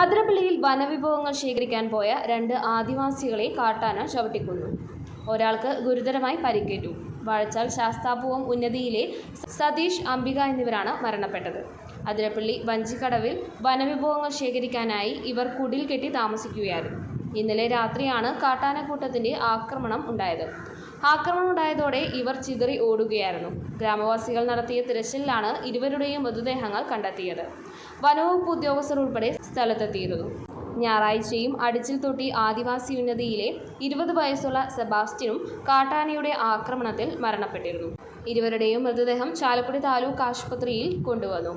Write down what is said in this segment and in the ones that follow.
അതിരപ്പള്ളിയിൽ വനവിഭവങ്ങൾ ശേഖരിക്കാൻ പോയ രണ്ട് ആദിവാസികളെ കാട്ടാന ചവിട്ടിക്കൊന്നു. ഒരാൾക്ക് ഗുരുതരമായി പരിക്കേറ്റു. വാഴച്ചാൽ ശാസ്താപൂവം ഉന്നതിയിലെ സതീഷ് അംബിക എന്നിവരാണ് മരണപ്പെട്ടത്. അതിരപ്പള്ളി വഞ്ചിക്കടവിൽ വനവിഭവങ്ങൾ ശേഖരിക്കാനായി ഇവർ കുടിൽ കെട്ടി താമസിക്കുകയായിരുന്നു. ഇന്നലെ രാത്രിയാണ് കാട്ടാനക്കൂട്ടത്തിന്റെ ആക്രമണം ഉണ്ടായത്. ആക്രമണം ഉണ്ടായതോടെ ഇവർ ചിതറി ഓടുകയായിരുന്നു. ഗ്രാമവാസികൾ നടത്തിയ തിരച്ചിലിലാണ് ഇരുവരുടെയും മൃതദേഹങ്ങൾ കണ്ടെത്തിയത്. വനവകുപ്പ് ഉദ്യോഗസ്ഥർ ഉൾപ്പെടെ സ്ഥലത്തെത്തിയിരുന്നു. ഞായറാഴ്ചയും അടിച്ചിൽ തൊട്ടി ആദിവാസി ഉന്നതിയിലെ ഇരുപത് വയസ്സുള്ള സെബാസ്റ്റ്യനും കാട്ടാനയുടെ ആക്രമണത്തിൽ മരണപ്പെട്ടിരുന്നു. ഇരുവരുടെയും മൃതദേഹം ചാലക്കുടി താലൂക്ക് ആശുപത്രിയിൽ കൊണ്ടുവന്നു.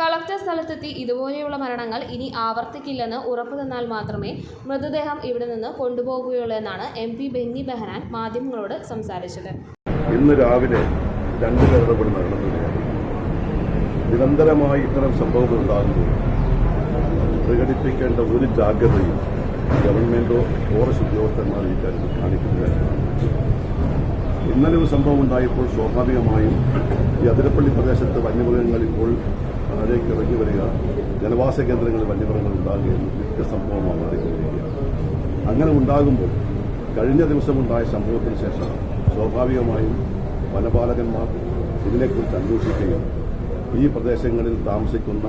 കളക്ടർ സ്ഥലത്തെത്തി ഇതുപോലെയുള്ള മരണങ്ങൾ ഇനി ആവർത്തിക്കില്ലെന്ന് ഉറപ്പു തന്നാൽ മാത്രമേ മൃതദേഹം ഇവിടെ നിന്ന് കൊണ്ടുപോകുകയുള്ളൂ എന്നാണ് എം പി ബെന്നി ബെഹനാൻ മാധ്യമങ്ങളോട് സംസാരിച്ചത്. ഇന്ന് രാവിലെ രണ്ട് പേരുടെ നിരന്തരമായി ഇത്തരം സംഭവങ്ങൾ ഉണ്ടാകുമ്പോൾ പ്രകടിപ്പിക്കേണ്ട ഒരു ജാഗ്രതയും ഗവൺമെന്റോ ഫോറസ്റ്റ് ഉദ്യോഗസ്ഥന്മാരോ ഈ കാര്യത്തിൽ കാണിക്കുന്നില്ല. ഇന്നലെ ഒരു സംഭവം ഉണ്ടായപ്പോൾ സ്വാഭാവികമായും ഈ അതിരപ്പള്ളി പ്രദേശത്ത് വന്യമൃഗങ്ങൾ ഇപ്പോൾ അതിലേക്ക് ഇറങ്ങി വരിക ജനവാസ കേന്ദ്രങ്ങളിൽ വന്യമൃഗങ്ങൾ ഉണ്ടാകുകയെന്ന് മിക്ക സംഭവമാണ് മാറിക്കൊണ്ടിരിക്കുകയാണ് അങ്ങനെ ഉണ്ടാകുമ്പോൾ കഴിഞ്ഞ ദിവസമുണ്ടായ സംഭവത്തിന് ശേഷം സ്വാഭാവികമായും വനപാലകന്മാർ ഇതിനെക്കുറിച്ച് അന്വേഷിക്കുകയും ഈ പ്രദേശങ്ങളിൽ താമസിക്കുന്ന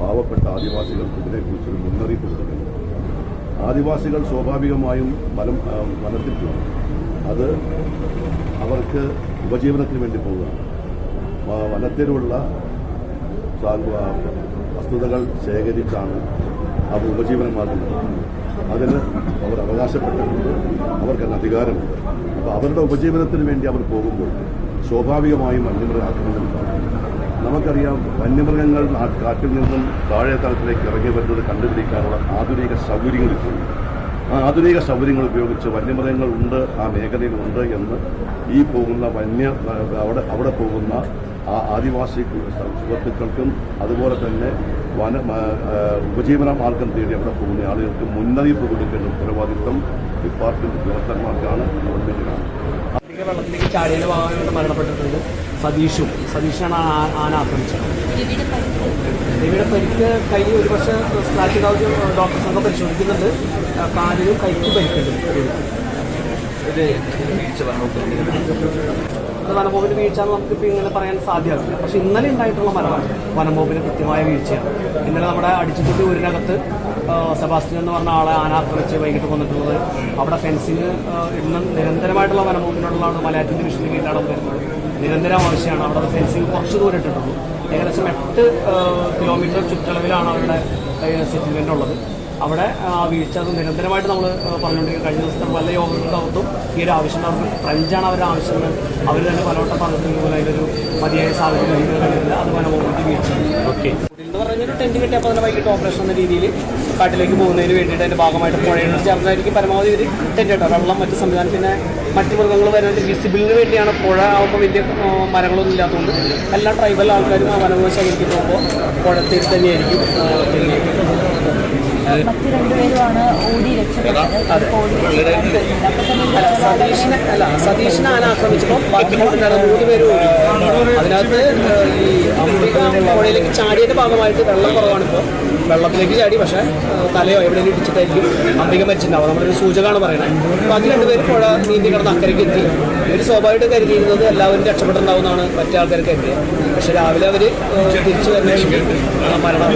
പാവപ്പെട്ട ആദിവാസികൾക്ക് ഇതിനെക്കുറിച്ചൊരു മുന്നറിയിപ്പ് കൊടുക്കുന്നു ആദിവാസികൾ സ്വാഭാവികമായും വനം വനത്തിൽ പോകും. അത് അവർക്ക് ഉപജീവനത്തിന് വേണ്ടി പോവുകയാണ്. വനത്തിലുള്ള വസ്തുതകൾ ശേഖരിച്ചാണ് അത് ഉപജീവനമാകുന്നത് അതിന് അവർ അവകാശപ്പെട്ടിട്ടുണ്ട്. അവർക്കതിന് അധികാരമുണ്ട്. അപ്പോൾ അവരുടെ ഉപജീവനത്തിന് വേണ്ടി അവർ പോകുമ്പോൾ സ്വാഭാവികമായും വന്യമൃഗ ആക്രമണം നമുക്കറിയാം വന്യമൃഗങ്ങൾ കാട്ടിൽ നിന്നും താഴെ തലത്തിലേക്ക് ഇറങ്ങി വരുന്നത് കണ്ടുപിടിക്കാനുള്ള ആധുനിക ഉണ്ട്. ആ ആധുനിക സൗകര്യങ്ങൾ ഉപയോഗിച്ച് വന്യമൃഗങ്ങൾ ഉണ്ട് ആ മേഖലയിലുണ്ട് എന്ന് ഈ പോകുന്ന വന്യ അവിടെ അവിടെ പോകുന്ന ആ ആദിവാസി സുഹൃത്തുക്കൾക്കും അതുപോലെ തന്നെ വന ഉപജീവന മാർഗം തേടി അവിടെ പോകുന്ന ആളുകൾക്ക് മുന്നറിയിപ്പ് കൊടുക്കേണ്ട ഉത്തരവാദിത്വം ഡിപ്പാർട്ട്മെന്റ് ഉദ്യോഗസ്ഥന്മാർക്കാണ് ഗവൺമെന്റിനാണ് വെള്ളത്തിലേക്ക് ഭാഗമായിട്ട് മരണപ്പെട്ടിട്ടുണ്ട്. സതീഷും. സതീഷാണ് ആന ആക്രമിച്ചത്. രവിയുടെ പരിക്ക് കൈ ഒരു പക്ഷേ സ്ക്രാച്ച് ഡോക്ടർ ഡോക്ടർ സംഘം പരിശോധിക്കുന്നുണ്ട്. കാലിലും കൈക്കും പരിക്കുണ്ട്. അത് വനംവകുപ്പിന്റെ വീഴ്ച എന്ന് നമുക്കിപ്പോൾ ഇങ്ങനെ പറയാൻ സാധ്യമാകില്ല പക്ഷെ ഇന്നലെ ഉണ്ടായിട്ടുള്ള മരണമാണ് വനംവകുപ്പിന് കൃത്യമായ വീഴ്ചയാണ്. ഇന്നലെ നമ്മുടെ അടിച്ചുപൊട്ടി ഊരിനകത്ത് സെബാസ്റ്റ്യൻ എന്ന് പറഞ്ഞ ആളെ ആന ആക്രമിച്ച് വൈകിട്ട് കൊന്നിട്ടുള്ളത് അവിടെ ഫെൻസിങ് ഇന്ന് നിരന്തരമായിട്ടുള്ള വനംവകുപ്പിനോടുള്ള മലയാറ്റം ഡിവിഷനിൽ കീഴിലാണ് വരുന്നത്. നിരന്തരം ആവശ്യമാണ്. അവിടെ ഫെൻസിങ് കുറച്ച് ദൂരം ഇട്ടിട്ടുള്ളൂ. ഏകദേശം എട്ട് കിലോമീറ്റർ ചുറ്റളവിലാണ് അവരുടെ സെറ്റിൽമെന്റ് ഉള്ളത്. അവിടെ ആ വീഴ്ച അത് നിരന്തരമായിട്ട് നമ്മൾ പറഞ്ഞുകൊണ്ടിരിക്കുക കഴിഞ്ഞ ദിവസത്തെ പല യോഗങ്ങൾക്കകത്തും ഈ ഒരു ആവശ്യം അവർക്ക് ഫ്രഞ്ചാണ് അവരുടെ ആവശ്യങ്ങൾ. അവർ തന്നെ പലവട്ടം പറഞ്ഞിട്ടുള്ള പോലെ അതിലൊരു മതിയായ സാഹചര്യം കഴിയുന്നില്ല അത് വനവകുപ്പിന്റെ വീഴ്ച. ഓക്കെ എന്ന് പറഞ്ഞൊരു കെട്ടി അപ്പോൾ തന്നെ വൈകിട്ട് ഓപ്പറേഷൻ എന്ന രീതിയിൽ കാട്ടിലേക്ക് പോകുന്നതിന് വേണ്ടിയിട്ട് അതിന്റെ ഭാഗമായിട്ട് പുഴയോട് ചേർന്നായിരിക്കും പരമാവധി ഒരു ടെന്റ് കേട്ടോ. വെള്ളം മറ്റ് സംവിധാനം പിന്നെ മറ്റ് മൃഗങ്ങൾ വരുന്നതിന്റെ വിസിബിളിന് വേണ്ടിയാണ് പുഴ ആകുമ്പോൾ വലിയ മരങ്ങളൊന്നും ഇല്ലാത്തതുകൊണ്ട് എല്ലാ ട്രൈബൽ ആൾക്കാരും ആ വനഭൂമി ശേഖരിക്കാൻ പോകുമ്പോൾ പുഴത്തിൽ തന്നെയായിരിക്കും മറ്റ് രണ്ടുപേരുമാണ് ഓടി രക്ഷപ്പെട്ടത്. ഓടി രക്ഷപ്പെടാൻ കഴിഞ്ഞില്ല അപ്പൊ അല്ല സതീഷിനെ ആന ആക്രമിച്ചപ്പോൾ ബാക്കി ഉണ്ടായിരുന്ന മൂന്ന് പേര് ഓടി. അതിനകത്ത് ഈ അംബിക പുഴയിലേക്ക് ചാടിയതിന്റെ ഭാഗമായിട്ട് വെള്ളം കുറവാണ് ഇപ്പോൾ വെള്ളത്തിലേക്ക് ചാടി പക്ഷേ തലയോ എവിടെയെങ്കിലും ഇടിച്ചിട്ടായിരിക്കും അംബിക മരിച്ചിട്ടുണ്ടാവും നമ്മുടെ ഒരു സൂചകമാണ് പറയുന്നത് അപ്പോൾ അതിൽ രണ്ടുപേരും പുഴ നീന്തി കിടന്ന് അക്കരയ്ക്ക് എത്തി. ഇവർ സ്വാഭാവികമായിട്ട് കരുതിയിരുന്നത് എല്ലാവരും രക്ഷപ്പെട്ടുണ്ടാവുന്നതാണ് മറ്റേ ആൾക്കാർ കരുതിയത്. പക്ഷെ രാവിലെ അവർ തിരിച്ചു വരുന്ന മരണം.